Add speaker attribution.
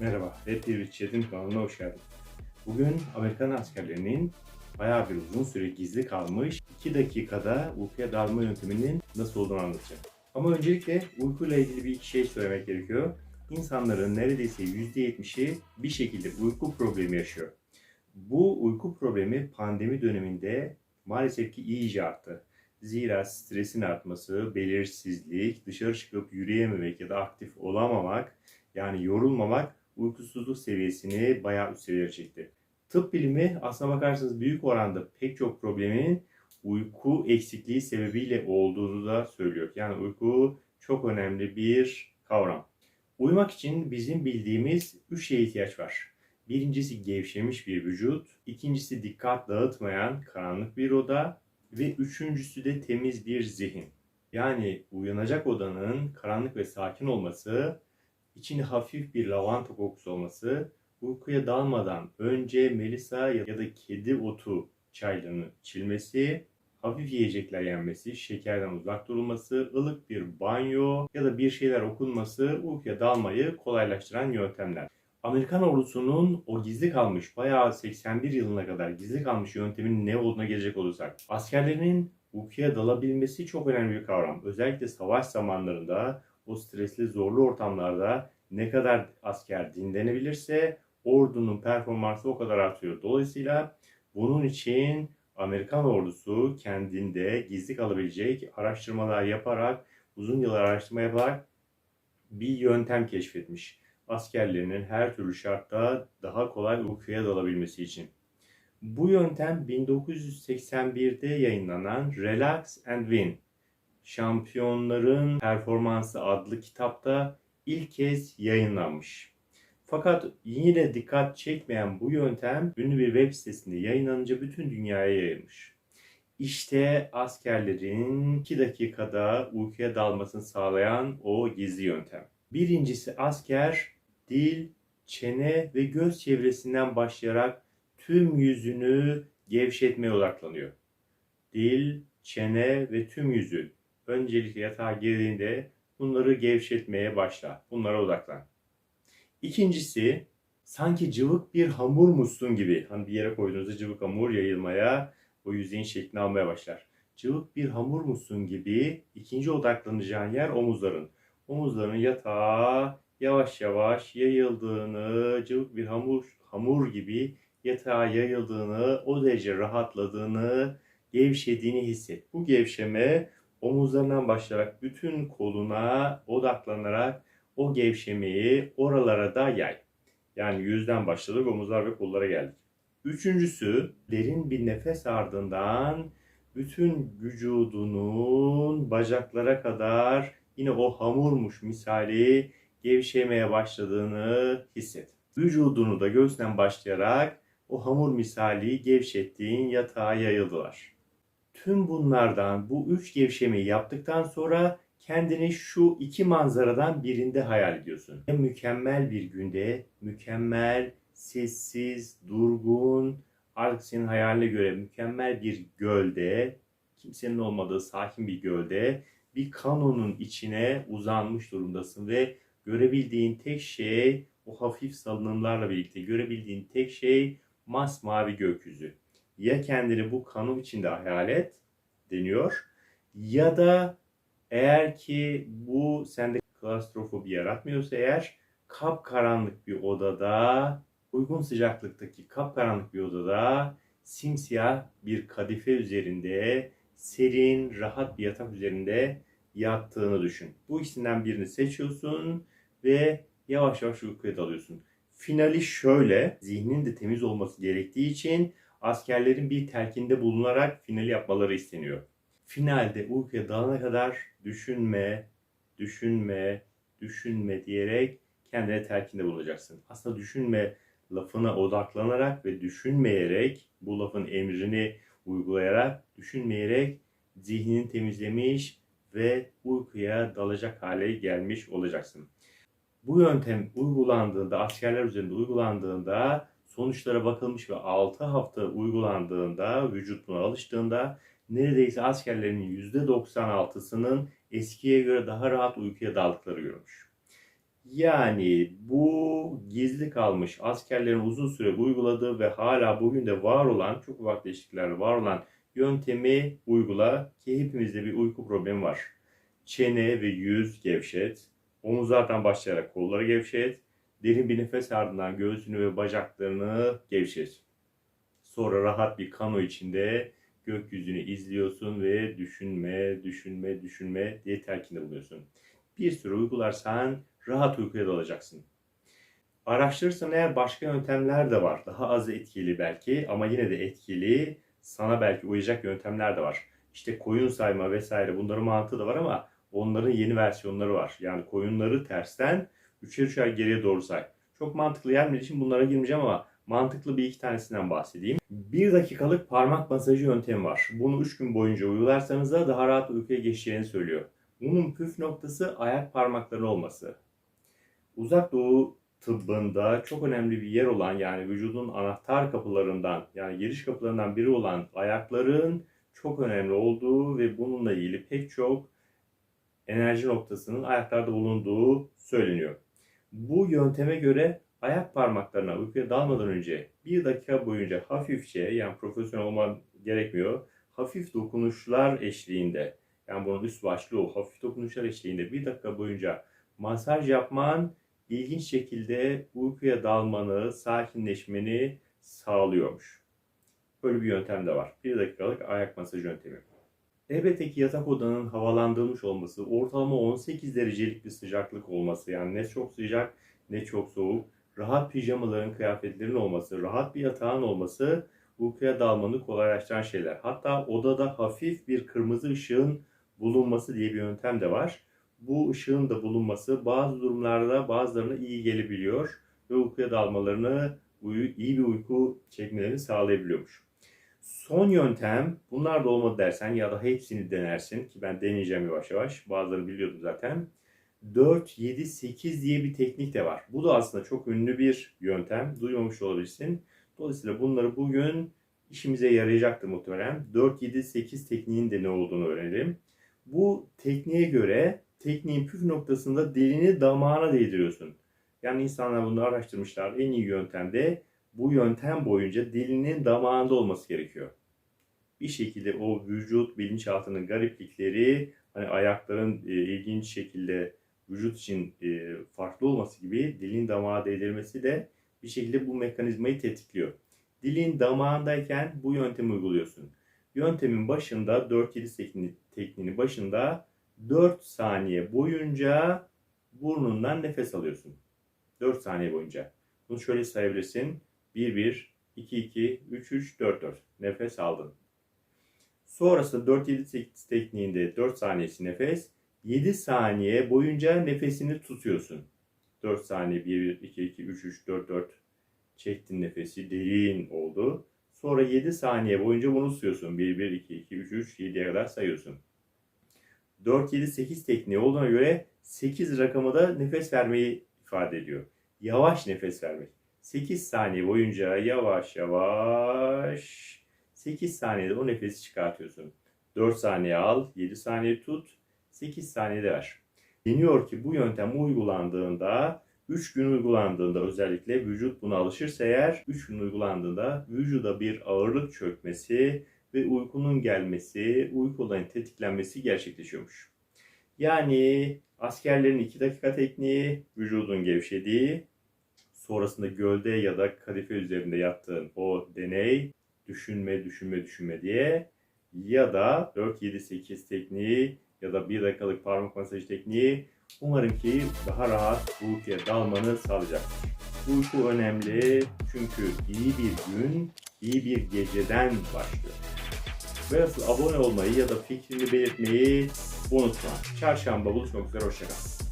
Speaker 1: Merhaba, Red TV Chat'in kanalına hoş geldin. Bugün Amerikan askerlerinin bayağı bir uzun süre gizli kalmış 2 dakikada uykuya dalma yönteminin nasıl olduğunu anlatacağım. Ama öncelikle uykuyla ilgili bir iki şey söylemek gerekiyor. İnsanların neredeyse %70'i bir şekilde uyku problemi yaşıyor. Bu uyku problemi pandemi döneminde maalesef ki iyice arttı. Zira stresin artması, belirsizlik, dışarı çıkıp yürüyememek ya da aktif olamamak yani yorulmamak uykusuzluk seviyesini bayağı üst seviyeye çekti. Tıp bilimi aslına bakarsanız büyük oranda pek çok problemin uyku eksikliği sebebiyle olduğunu da söylüyor. Yani uyku çok önemli bir kavram. Uyumak için bizim bildiğimiz üç şeye ihtiyaç var. Birincisi gevşemiş bir vücut, ikincisi dikkat dağıtmayan karanlık bir oda ve üçüncüsü de temiz bir zihin. Yani uyanacak odanın karanlık ve sakin olması içinde hafif bir lavanta kokusu olması, uykuya dalmadan önce melisa ya da kedi otu çaylarının içilmesi, hafif yiyecekler yenmesi, şekerden uzak durulması, ılık bir banyo ya da bir şeyler okunması uykuya dalmayı kolaylaştıran yöntemler. Amerikan ordusunun o gizli kalmış, bayağı 81 yılına kadar gizli kalmış yöntemin ne olduğuna gelecek olursak, askerlerinin uykuya dalabilmesi çok önemli bir kavram. Özellikle savaş zamanlarında o stresli zorlu ortamlarda ne kadar asker dinlenebilirse ordunun performansı o kadar artıyor. Dolayısıyla bunun için Amerikan ordusu kendinde gizli kalabilecek araştırmalar yaparak, uzun yıllar araştırma yaparak bir yöntem keşfetmiş. Askerlerinin her türlü şartta daha kolay uykuya dalabilmesi için. Bu yöntem 1981'de yayınlanan Relax and Win Şampiyonların Performansı adlı kitapta ilk kez yayınlanmış. Fakat yine dikkat çekmeyen bu yöntem ünlü bir web sitesinde yayınlanınca bütün dünyaya yayılmış. İşte askerlerin 2 dakikada uykuya dalmasını sağlayan o gizli yöntem. Birincisi asker dil, çene ve göz çevresinden başlayarak tüm yüzünü gevşetmeye odaklanıyor. Dil, çene ve tüm yüzü öncelikle yatağa girdiğinde bunları gevşetmeye başla. Bunlara odaklan. İkincisi sanki cıvık bir hamurmuşsun gibi. Hani bir yere koyduğunuzda cıvık hamur yayılmaya, o yüzeyin şeklini almaya başlar. Cıvık bir hamurmuşsun gibi ikinci odaklanacağın yer omuzların. Omuzların yatağa yavaş yavaş yayıldığını, cıvık bir hamur hamur gibi yatağa yayıldığını, o derece rahatladığını, gevşediğini hisset. Bu gevşeme omuzlarından başlayarak bütün koluna odaklanarak o gevşemeyi oralara da yay. Yani yüzden başladık omuzlar ve kollara geldik. Üçüncüsü derin bir nefes ardından bütün vücudunun bacaklara kadar yine o hamurmuş misali gevşemeye başladığını hisset. Vücudunu da göğüsten başlayarak o hamur misali gevşettiğin yatağa yayıldılar. Tüm bunlardan bu üç gevşemeyi yaptıktan sonra kendini şu iki manzaradan birinde hayal ediyorsun. Mükemmel bir günde, mükemmel, sessiz, durgun, artık senin hayaline göre mükemmel bir gölde, kimsenin olmadığı sakin bir gölde, bir kanonun içine uzanmış durumdasın ve görebildiğin tek şey o hafif salınımlarla birlikte görebildiğin tek şey masmavi gökyüzü ya kendini bu kanun içinde hayal deniyor ya da eğer ki bu sende klastrofobi yaratmıyorsa eğer kapkaranlık bir odada uygun sıcaklıktaki kapkaranlık bir odada simsiyah bir kadife üzerinde serin rahat bir yatak üzerinde yattığını düşün. Bu ikisinden birini seçiyorsun ve yavaş yavaş uykuya dalıyorsun. Finali şöyle, zihnin de temiz olması gerektiği için askerlerin bir telkinde bulunarak finali yapmaları isteniyor. Finalde uykuya dalana kadar düşünme, düşünme, düşünme diyerek kendine telkinde bulacaksın. Aslında düşünme lafına odaklanarak ve düşünmeyerek, bu lafın emrini uygulayarak, düşünmeyerek zihnini temizlemiş ve uykuya dalacak hale gelmiş olacaksın. Bu yöntem uygulandığında, askerler üzerinde uygulandığında sonuçlara bakılmış ve 6 hafta uygulandığında, vücut buna alıştığında neredeyse askerlerin %96'sının eskiye göre daha rahat uykuya daldıkları görülmüş. Yani bu gizli kalmış askerlerin uzun süre uyguladığı ve hala bugün de var olan çok ufak değişikliklerle var olan yöntemi uygula ki hepimizde bir uyku problemi var. Çene ve yüz gevşet. Omuzlardan başlayarak kolları gevşet. Derin bir nefes ardından göğsünü ve bacaklarını gevşet. Sonra rahat bir kano içinde gökyüzünü izliyorsun ve düşünme, düşünme, düşünme diye telkinde buluyorsun. Bir süre uygularsan rahat uykuya dalacaksın. Araştırırsan eğer başka yöntemler de var. Daha az etkili belki ama yine de etkili, sana belki uyacak yöntemler de var. İşte koyun sayma vesaire bunların mantığı da var ama onların yeni versiyonları var. Yani koyunları tersten üçer üçer geriye doğru say. Çok mantıklı gelmediği için bunlara girmeyeceğim ama mantıklı bir iki tanesinden bahsedeyim. Bir dakikalık parmak masajı yöntemi var. Bunu 3 gün boyunca uygularsanız da daha rahat uykuya geçeceğini söylüyor. Bunun püf noktası ayak parmakları olması. Uzak Doğu tıbbında çok önemli bir yer olan yani vücudun anahtar kapılarından yani giriş kapılarından biri olan ayakların çok önemli olduğu ve bununla ilgili pek çok enerji noktasının ayaklarda bulunduğu söyleniyor. Bu yönteme göre ayak parmaklarına uykuya dalmadan önce bir dakika boyunca hafifçe yani profesyonel olman gerekmiyor. Hafif dokunuşlar eşliğinde yani bunun üst başlığı hafif dokunuşlar eşliğinde bir dakika boyunca masaj yapman ilginç şekilde uykuya dalmanı, sakinleşmeni sağlıyormuş. Böyle bir yöntem de var. Bir dakikalık ayak masajı yöntemi. Elbette yatak odanın havalandırılmış olması, ortalama 18 derecelik bir sıcaklık olması yani ne çok sıcak ne çok soğuk, rahat pijamaların, kıyafetlerin olması, rahat bir yatağın olması uykuya dalmanı kolaylaştıran şeyler. Hatta odada hafif bir kırmızı ışığın bulunması diye bir yöntem de var. Bu ışığın da bulunması bazı durumlarda bazılarına iyi gelebiliyor ve uykuya dalmalarını, iyi bir uyku çekmelerini sağlayabiliyormuş. Son yöntem, bunlar da olmadı dersen ya da hepsini denersin ki ben deneyeceğim yavaş yavaş. Bazılarını biliyordum zaten. 4, 7, 8 diye bir teknik de var. Bu da aslında çok ünlü bir yöntem. Duymamış olabilirsin. Dolayısıyla bunları bugün işimize yarayacaktır muhtemelen. 4, 7, 8 tekniğin de ne olduğunu öğrenelim. Bu tekniğe göre tekniğin püf noktasında dilini damağına değdiriyorsun. Yani insanlar bunu araştırmışlar. En iyi yöntemde bu yöntem boyunca dilinin damağında olması gerekiyor. Bir şekilde o vücut bilinçaltının gariplikleri, hani ayakların e, ilginç şekilde vücut için e, farklı olması gibi dilin damağa değdirmesi de bir şekilde bu mekanizmayı tetikliyor. Dilin damağındayken bu yöntemi uyguluyorsun. Yöntemin başında 4-7 tekniğinin başında 4 saniye boyunca burnundan nefes alıyorsun. 4 saniye boyunca. Bunu şöyle sayabilirsin. 1-1, 2-2, 3-3, 4-4. Nefes aldın. Sonrasında 4-7 tekniğinde 4 saniyesi nefes. 7 saniye boyunca nefesini tutuyorsun. 4 saniye 1-1, 2-2, 3-3, 4-4 çektin nefesi derin oldu. Sonra 7 saniye boyunca bunu tutuyorsun. 1-1, 2-2, 3-3, 7'ye kadar sayıyorsun. 4-7-8 tekniği olduğuna göre 8 rakamı da nefes vermeyi ifade ediyor. Yavaş nefes vermek. 8 saniye boyunca yavaş yavaş 8 saniyede o nefesi çıkartıyorsun. 4 saniye al, 7 saniye tut, 8 saniyede ver. Deniyor ki bu yöntem uygulandığında 3 gün uygulandığında özellikle vücut buna alışırsa eğer 3 gün uygulandığında vücuda bir ağırlık çökmesi ve uykunun gelmesi, uyku olayının tetiklenmesi gerçekleşiyormuş. Yani askerlerin 2 dakika tekniği, vücudun gevşediği, sonrasında gölde ya da kadife üzerinde yattığın o deney, düşünme, düşünme, düşünme diye ya da 4-7-8 tekniği ya da 1 dakikalık parmak masajı tekniği umarım ki daha rahat uykuya dalmanı sağlayacak. Uyku önemli çünkü iyi bir gün, iyi bir geceden başlıyor. Ve asıl abone olmayı ya da fikrini belirtmeyi unutma. Çarşamba buluşmak üzere, hoşçakal.